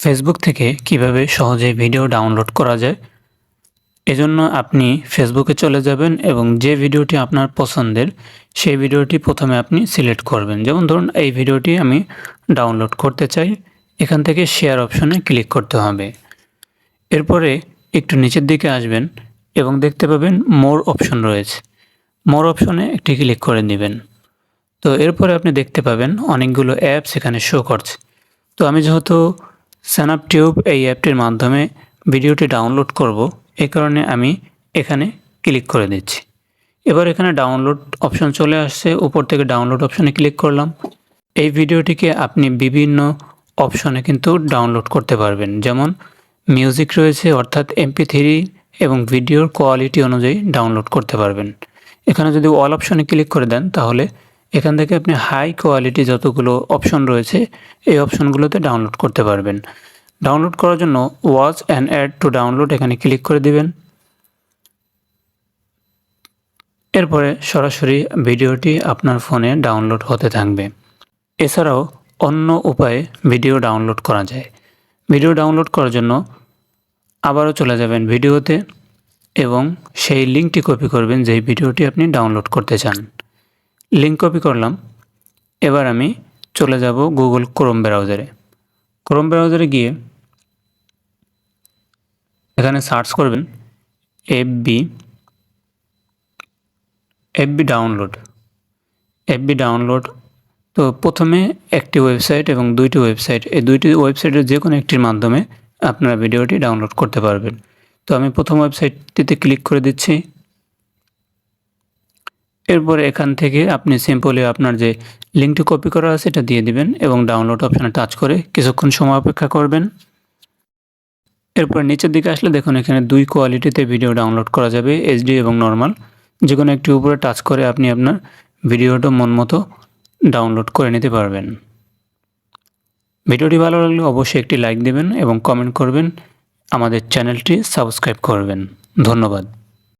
Facebook থেকে কীভাবে সহজে ভিডিও ডাউনলোড করা যায়? এজন্য আপনি ফেসবুকে চলে যাবেন এবং যে ভিডিওটি আপনার পছন্দের, সেই ভিডিওটি প্রথমে আপনি সিলেক্ট করবেন। যেমন ধরুন, এই ভিডিওটি আমি ডাউনলোড করতে চাই, এখান থেকে শেয়ার অপশনে ক্লিক করতে হবে। এরপরে একটু নিচের দিকে আসবেন এবং দেখতে পাবেন মোর অপশন রয়েছে। মোর অপশনে একটি ক্লিক করে দিবেন তো এরপরে আপনি দেখতে পাবেন অনেকগুলো অ্যাপস এখানে শো করছে। তো আমি যেহেতু স্যানাপ টিউব এই অ্যাপটির মাধ্যমে ভিডিওটি ডাউনলোড করব। এই কারণে আমি এখানে ক্লিক করে দিচ্ছি। এবার এখানে ডাউনলোড অপশন চলে আসছে। উপর থেকে ডাউনলোড অপশনে ক্লিক করলাম। এই ভিডিওটিকে আপনি বিভিন্ন অপশনে কিন্তু ডাউনলোড করতে পারবেন। যেমন মিউজিক রয়েছে, অর্থাৎ এমপি থ্রি এবং ভিডিওর কোয়ালিটি অনুযায়ী ডাউনলোড করতে পারবেন। এখানে যদি অল অপশনে ক্লিক করে দেন, তাহলে এখান থেকে আপনি হাই কোয়ালিটি যতগুলো অপশন রয়েছে, এই অপশনগুলোতে ডাউনলোড করতে পারবেন। ডাউনলোড করার জন্য watch and add to download এখানে ক্লিক করে দিবেন। এরপরে সরাসরি ভিডিওটি আপনার ফোনে ডাউনলোড হতে থাকবে। এছাড়াও অন্য উপায়ে ভিডিও ডাউনলোড করা যায়। ভিডিও ডাউনলোড করার জন্য আবারও চলে যাবেন ভিডিওতে এবং সেই লিঙ্কটি কপি করবেন যেই ভিডিওটি আপনি ডাউনলোড করতে চান। লিঙ্ক কপি করলাম। এবার আমি চলে যাব গুগল ক্রোম ব্রাউজারে ক্রোম ব্রাউজারে গিয়ে এখানে সার্চ করবেন FB FB download FB download তো প্রথমে একটি ওয়েবসাইট এবং দুইটি ওয়েবসাইট এই দুইটি ওয়েবসাইটের যে কোনো একটির মাধ্যমে আপনারা ভিডিওটি ডাউনলোড করতে পারবেন। তো আমি প্রথম ওয়েবসাইটটিতে ক্লিক করে দিচ্ছি। এরপরে এখান থেকে আপনি সিম্পলি আপনার যে লিঙ্কটি কপি করা আছে, এটা দিয়ে দিবেন এবং ডাউনলোড অপশানে টাচ করে কিছুক্ষণ সময় অপেক্ষা করবেন। এরপর নিচের দিকে আসলে দেখুন, এখানে দুই কোয়ালিটিতে ভিডিও ডাউনলোড করা যাবে এইচডি এবং নর্মাল যে কোনো একটি উপরে টাচ করে আপনি আপনার ভিডিওটা মন মতো ডাউনলোড করে নিতে পারবেন। ভিডিওটি ভালো লাগলে অবশ্যই একটি লাইক দেবেন এবং কমেন্ট করবেন। আমাদের চ্যানেলটি সাবস্ক্রাইব করবেন। ধন্যবাদ।